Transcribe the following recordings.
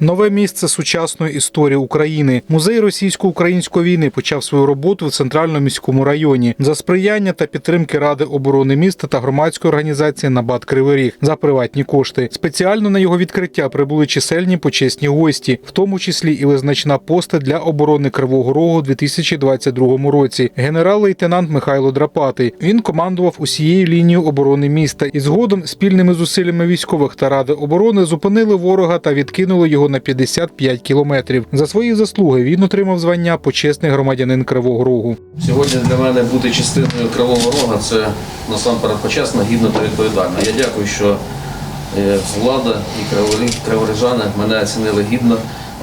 Нове місце сучасної історії України. Музей російсько-української війни почав свою роботу в центральному міському районі за сприяння та підтримки Ради оборони міста та громадської організації Набат Кривий Ріг за приватні кошти. Спеціально на його відкриття прибули чисельні почесні гості, в тому числі і визначна поста для оборони Кривого Рогу у 2022 році. Генерал-лейтенант Михайло Драпатий. Він командував усією лінією оборони міста і згодом спільними зусиллями військових та ради оборони зупинили ворога та відкинули його на 55 кілометрів. За свої заслуги він отримав звання почесний громадянин Кривого Рогу. Сьогодні для мене бути частиною Кривого Рога це насамперед почесно, гідно та відповідально. Я дякую, що е, влада і криворі- криворіжани мене оцінили гідно,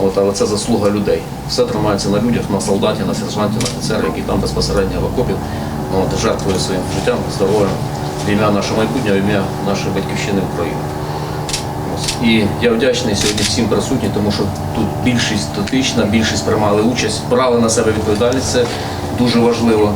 от, але це заслуга людей. Все тримається на людях, на солдаті, на сержанті, на офіцері, які там безпосередньо в окопі жертвує своїм життям, здоров'ям, ім'я нашого майбутнього, ім'я нашої батьківщини України. І я вдячний сьогодні всім присутнім, тому що тут більшість дотична, більшість приймали участь, брали на себе відповідальність. Це дуже важливо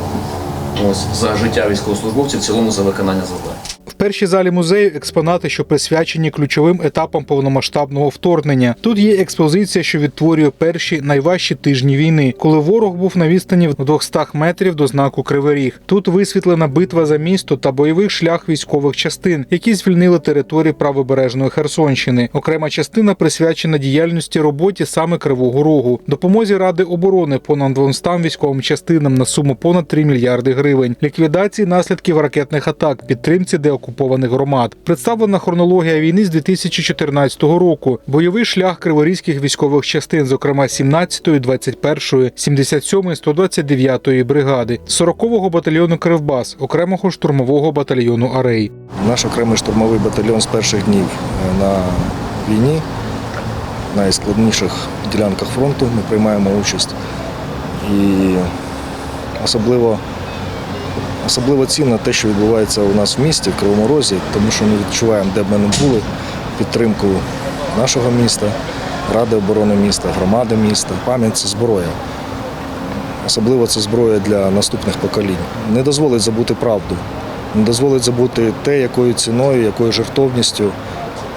ось, за життя військовослужбовців, в цілому за виконання завдань. Першій залі музею експонати, що присвячені ключовим етапам повномасштабного вторгнення. Тут є експозиція, що відтворює перші найважчі тижні війни, коли ворог був на відстані в 200 метрів до знаку Кривий Ріг. Тут висвітлена битва за місто та бойовий шлях військових частин, які звільнили території правобережної Херсонщини. Окрема частина присвячена діяльності роботі саме Кривого Рогу, допомозі Ради оборони понад 200 військовим частинам на суму понад 3 мільярди гривень, ліквідації наслідків ракетних атак, підтримці деокупованих громад. Представлена хронологія війни з 2014 року, бойовий шлях криворізьких військових частин, зокрема 17-ї, 21-ї, 77-ї, 129-ї бригади, 40-го батальйону Кривбас, окремого штурмового батальйону Арей. Наш окремий штурмовий батальйон з перших днів е, на війні, на найскладніших ділянках фронту ми приймаємо участь. І особливо, особливо цінно те, що відбувається у нас в місті, в Кривому Розі, тому що ми відчуваємо, де б ми не були, підтримку нашого міста, Ради оборони міста, громади міста. Пам'ять це зброя. Особливо це зброя для наступних поколінь. Не дозволить забути правду, не дозволить забути те, якою ціною, якою жертовністю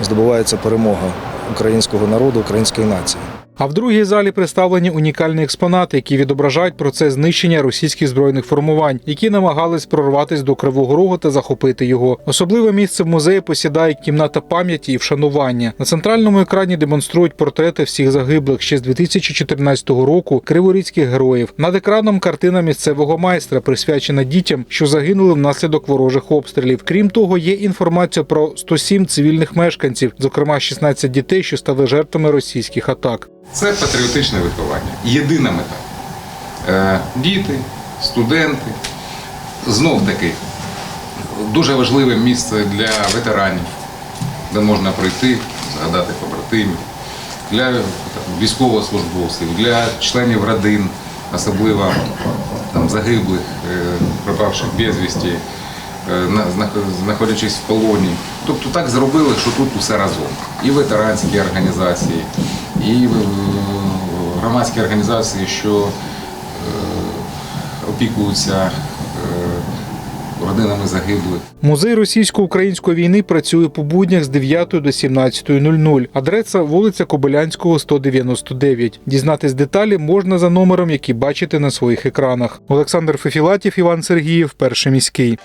здобувається перемога українського народу, української нації. А в другій залі представлені унікальні експонати, які відображають процес знищення російських збройних формувань, які намагались прорватися до Кривого Рогу та захопити його. Особливе місце в музеї посідає кімната пам'яті і вшанування. На центральному екрані демонструють портрети всіх загиблих ще з 2014 року криворізьких героїв. Над екраном картина місцевого майстра, присвячена дітям, що загинули внаслідок ворожих обстрілів. Крім того, є інформація про 107 цивільних мешканців, зокрема 16 дітей, що стали жертвами російських атак. Це патріотичне виховання. Єдина мета. Е, Діти, студенти. Знов таки дуже важливе місце для ветеранів, де можна прийти, згадати побратимів, для військовослужбовців, для членів родин, особливо там, загиблих, е, пропавших безвісті, е, на- знах- знаходячись в полоні. Тобто так зробили, що тут усе разом. І ветеранські організації, і е, громадські організації, що е, опікуються е, родинами загиблих. Музей російсько-української війни працює по буднях з 9 до 17.00. Адреса вулиця Кобилянського, 199. Дізнатись деталі можна за номером, який бачите на своїх екранах. Олександр Фефілатів, Іван Сергіїв, перший міський.